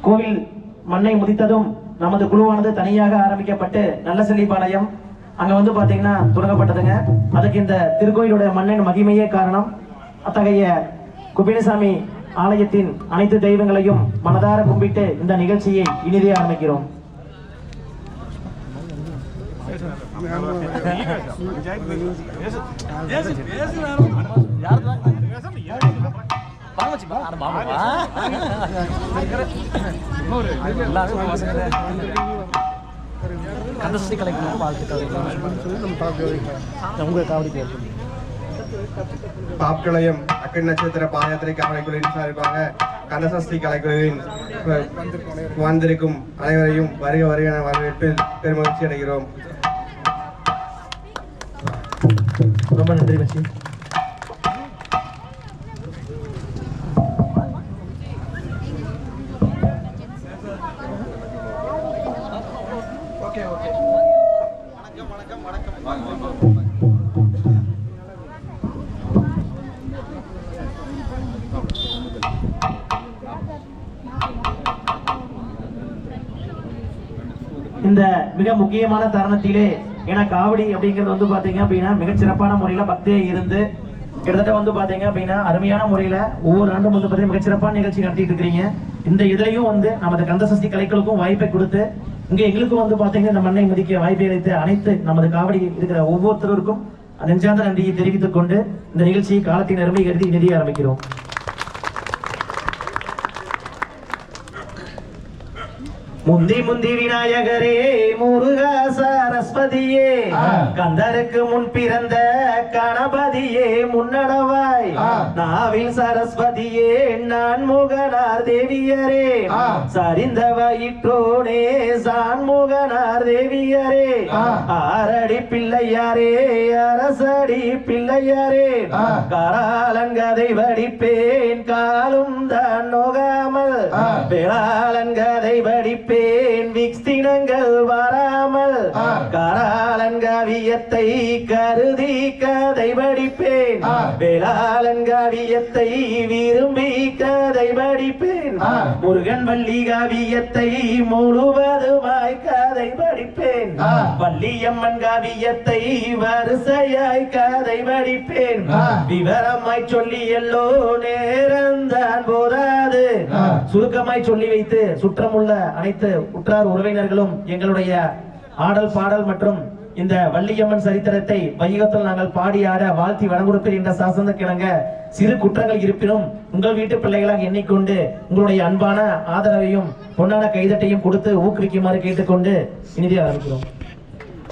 கோவில் மண்ணை முதித்ததும் நமது குழுவானது தனியாக ஆரம்பிக்கப்பட்டு நல்லசெல்லிப்பாளையம் அங்க வந்து பாத்தீங்கன்னா தொடங்கப்பட்டதுங்க அதுக்கு இந்த திருக்கோயிலுடைய மண்ணின் மகிமையே காரணம் அத்தகைய குபிரசாமி ஆலயத்தின் அனைத்து தெய்வங்களையும் மனதார கும்பிட்டு இந்த நிகழ்ச்சியை இனிதே ஆரம்பிக்கிறோம் கந்தசக்தி கலைக்கணும் வாழ்த்துக்கள். உங்க காவடி பேர் பாப்களையும் அக்கன் நட்சத்திர பாதயாத்திரை கலைக்குழுவின் சார்பாக கந்தசஷ்டி கலைக்குழுவின் வந்திருக்கும் அனைவரையும் வருக வருக வரவேற்பில் பெருமகிழ்ச்சி அடைகிறோம். ரொம்ப நன்றி மச்சி. மிக முக்கியமான தருணத்திலே ஏன்னா காவடி அப்படிங்கிறது வந்து பாத்தீங்க அப்படின்னா மிகச்சிறப்பான முறையில பக்தியை இருந்து கிட்டத்தட்ட வந்து பாத்தீங்க அப்படின்னா அருமையான முறையில ஒவ்வொரு ஆண்டும் வந்து பாத்தீங்கன்னா மிகச் சிறப்பான நிகழ்ச்சி நடத்திட்டு இருக்கிறீங்க. இந்த இதுலயும் வந்து நமது கந்தசஷ்டி கலைகளுக்கும் வாய்ப்பை கொடுத்து இங்க எங்களுக்கும் வந்து பாத்தீங்கன்னா இந்த மண்ணை மதிக்க வாய்ப்பை அளித்து அனைத்து நமது காவடி இருக்கிற ஒவ்வொருத்தருக்கும் நெஞ்சார்ந்த நன்றியை தெரிவித்துக் கொண்டு இந்த நிகழ்ச்சியை காலத்தின் அருமை கருதி நிதி ஆரம்பிக்கிறோம். முந்தி முந்தி விநாயகரே முருகா சரஸ்வதியே கந்தருக்கு முன் பிறந்த கணபதியே முன்னடவாய். நாவில் சரஸ்வதியே நான் முகனார் தேவியரே. சரிந்த வயிற்றோனே சான்முகனார் தேவியரே. ஆரடி பிள்ளையாரே அரசடி பிள்ளையாரே. கராலங்கதை வடிப்பேன் காலும் தான் நோகாமல். வேளாளன்கதை வடிப்பேன் விக்ஸ்தினங்கள் வராமல். கராளன் காவியத்தை கருதி கதை படிப்பேன். வேளாளன் காவியத்தை விரும்பி கதை படிப்பேன். முருகன் வள்ளி காவியத்தை முழுவதுமாய் கதை படிப்பேன். வள்ளியம்மன் காவியத்தை வரிசையாய் கதை படிப்பேன். விவரமாய் சொல்லி எல்லோ நேரம்தான் போதாது. சுருக்கமாய் சொல்லி வைத்து சுற்றமுள்ள அனைத்து உற்றார் உறவினர்களும் எங்களுடைய ஆடல் பாடல் மற்றும் இந்த வள்ளியம்மன் சரித்திரத்தை வையகத்தில் நாங்கள் பாடி ஆட வாழ்த்தி வழங்குடுப்பீர் என்ற கிழங்க சிறு குற்றங்கள் இருப்பினும் உங்கள் வீட்டு பிள்ளைகளாக எண்ணிக்கொண்டு உங்களுடைய அன்பான ஆதரவையும் பொன்னான கைதட்டையும் கொடுத்து ஊக்குவிக்குமாறு கேட்டுக்கொண்டு இனிதே ஆரம்பிக்கிறோம்.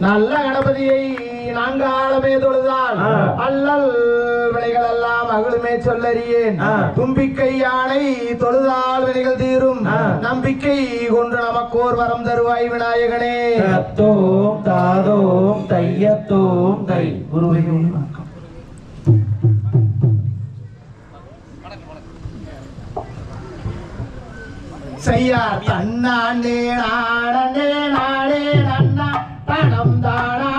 நல்ல கணபதியை நாங்காலமே தொழுதால் ஆ. அல்லல் வினைகள் எல்லாம் அகலுமே சொல்லறியேன். தும்பிக்கை யானை தொழுதால் வினைகள் தீரும். நம்பிக்கை கொண்டு நமக்கோர் வரம் தருவாய் விநாயகனே தத்தோம் தாதோம் தையத்தோம் தை குருவையும் செய்யா தன்னாண்டே நாடண்டே நாடே நன்னா தனம் தானாண்டே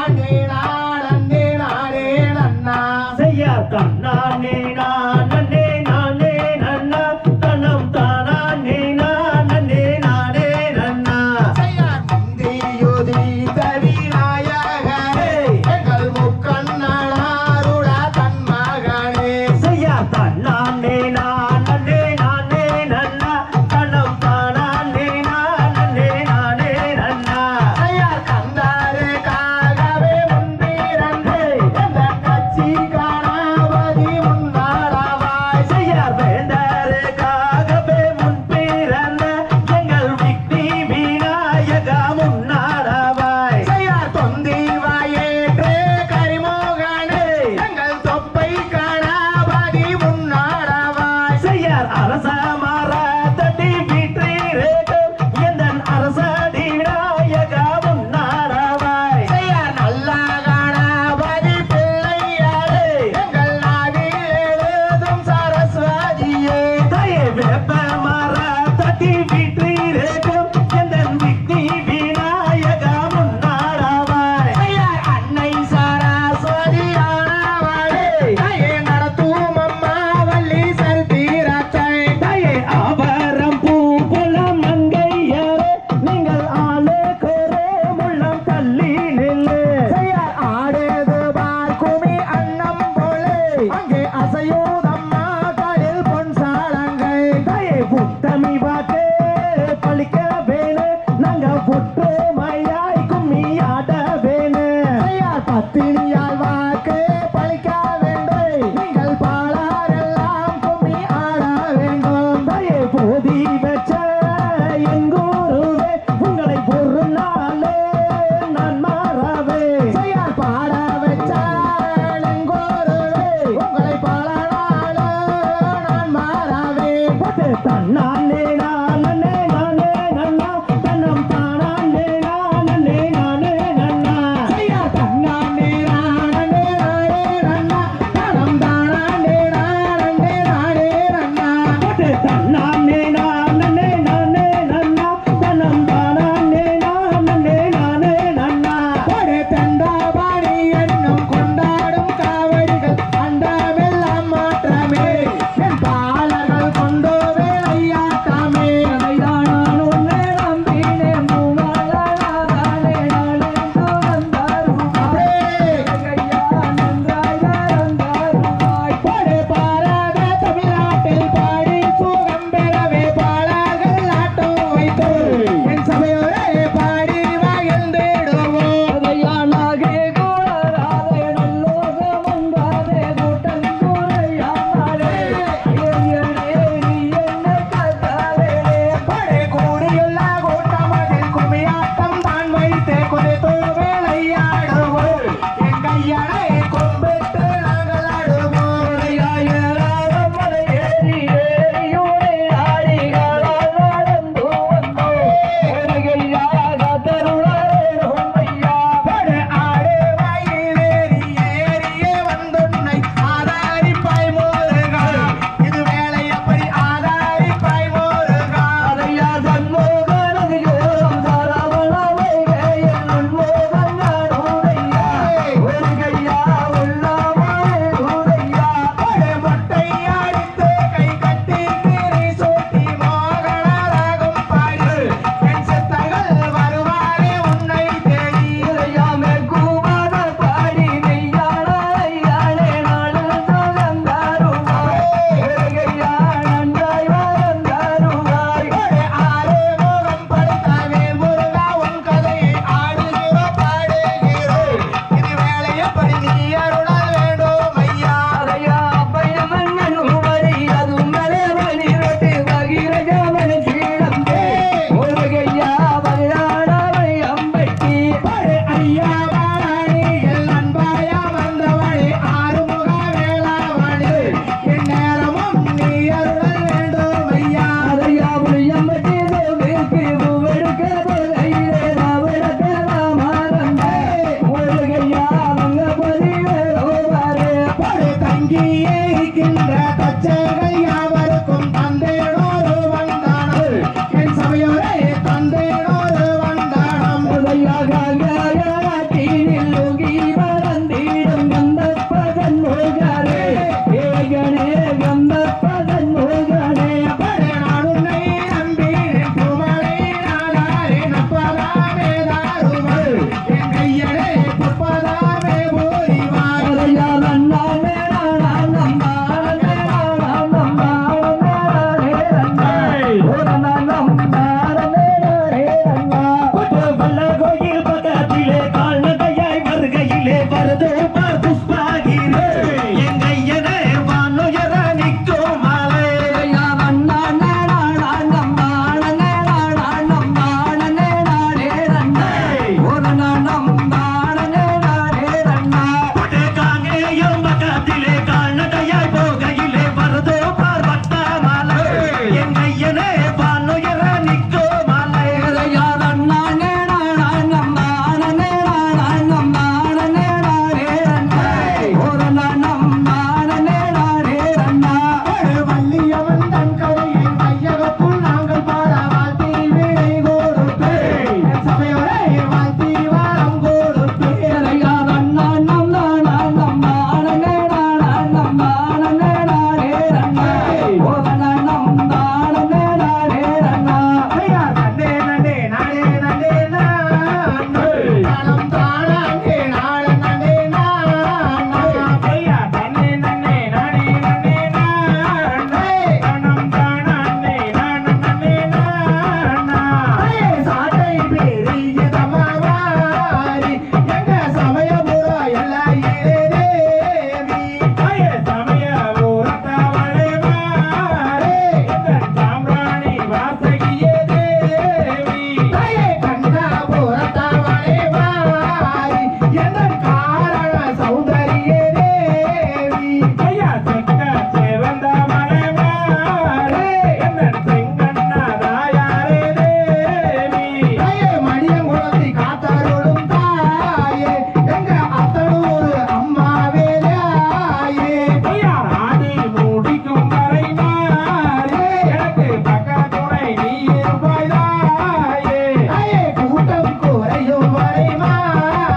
Jai Ma.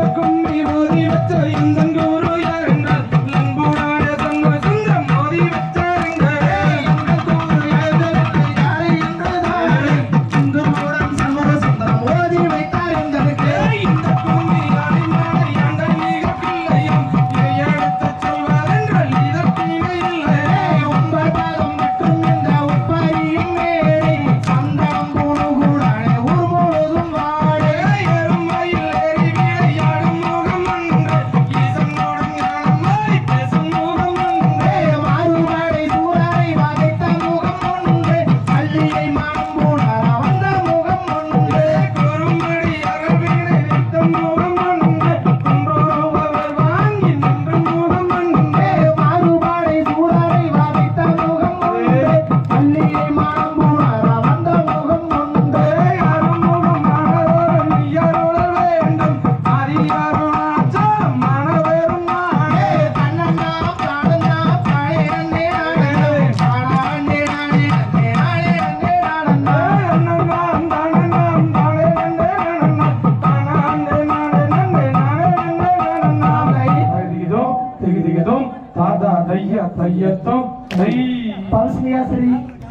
இந்த கும்பி மோதி வச்ச இந்த